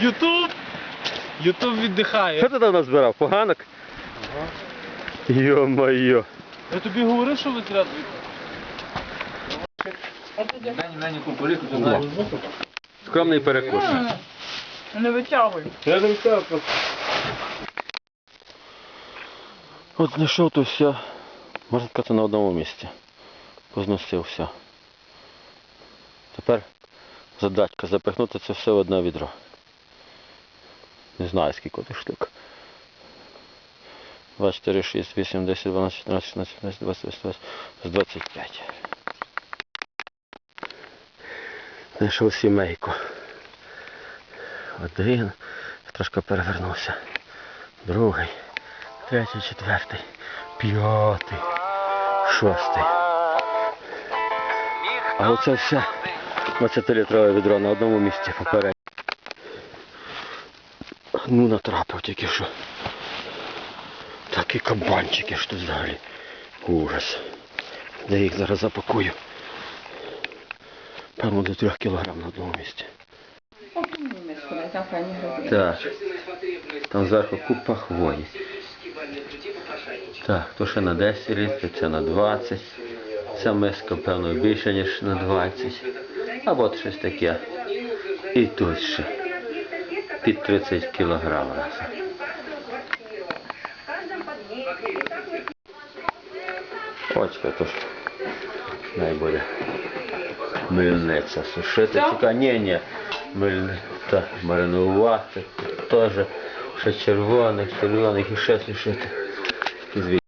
Ютуб! Ютуб віддихає. Що ти там назбирав? Поганок? Йо-моє. Я тобі говорив, що витряд Скромний перекус. Не витягуй. Я не втягав. От знайшов то все, можна сказати, на одному місці. Позносив все. Тепер задачка запихнути це все в одне відро. Не знаю скільки тих штук. 2, 4, 6, 8, 10, 12, 14, 16, 17, 20, 20, 20, 25. Знайшов сімейку. Один. Трошки перевернувся. Другий. Третій, четвертий, п'ятий, шостий. А оце все 20-літрове відро на одному місці попередньо. Ну натрапив тільки що. Такі кабанчики тут взагалі. Ужас. Я їх зараз запакую. Певно до 3 кілограм на одному місці. Так. Там зверху купа хвої. Так, то ще на 10 літрів, це на 20. Ця миска, певно, більше, ніж на 20. А от щось таке. І тут ще. Під 30 кілограм. нас. Очка то ж. Най буде. Мильниця сушити. Тільки, ні, ні. Мильниця маринувати. Теж ще червоних, червоних і ще сушити. Такі зві-